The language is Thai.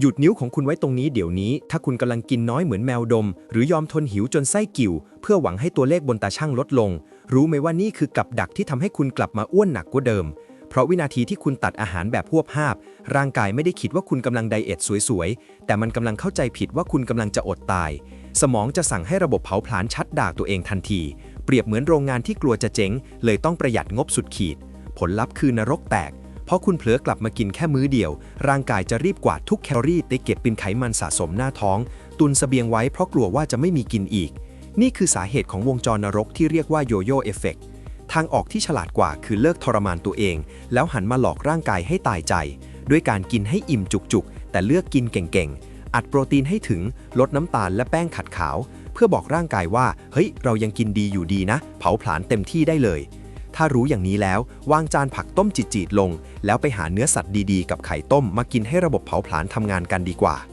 หยุดนิ้วของคุณไว้ตรงนี้เดี๋ยวนี้ ถ้าคุณกำลังกินน้อยเหมือนแมวดม หรือยอมทนหิวจนไส้กิ่ว เพื่อหวังให้ตัวเลขบนตาช่างลดลง รู้ไหมว่านี่คือกับดักที่ทำให้คุณกลับมาอ้วนหนักกว่าเดิม เพราะวินาทีที่คุณตัดอาหารแบบพวบภาพ ร่างกายไม่ได้คิดว่าคุณกำลังไดเอทสวยๆ แต่มันกำลังเข้าใจผิดว่าคุณกำลังจะอดตาย สมองจะสั่งให้ระบบเผาผลาญชัดด่าตัวเองทันที เปรียบเหมือนโรงงานที่กลัวจะเจ๊ง เลยต้องประหยัดงบสุดขีด ผลลัพธ์คือนรกแตก เพราะคุณเผลอกลับมากินแค่มื้อเดียว ร่างกายจะรีบกวาดทุกแคลอรี่ไปเก็บเป็นไขมันสะสมหน้าท้อง ตุนสเสบียงไว้เพราะกลัวว่าจะไม่มีกินอีก นี่คือสาเหตุของวงจรนรกที่เรียกว่าโยโย่เอฟเฟกต์ทางออกที่ฉลาดกว่าคือเลิกทรมานตัวเอง แล้วหันมาหลอกร่างกายให้ตายใจ ด้วยการกินให้อิ่มจุกๆ แต่เลือกกินเก่งๆ อัดโปรตีนให้ถึง ลดน้ำตาลและแป้งขัดขาว เพื่อบอกร่างกายว่า เฮ้ย เรายังกินดีอยู่ดีนะ เผาผลาญเต็มที่ได้เลย ถ้ารู้อย่างนี้แล้ว วางจานผักต้มจีดๆลง แล้วไปหาเนื้อสัตว์ดีๆ กับไข่ต้มมากินให้ระบบเผาผลาญทำงานกันดีกว่า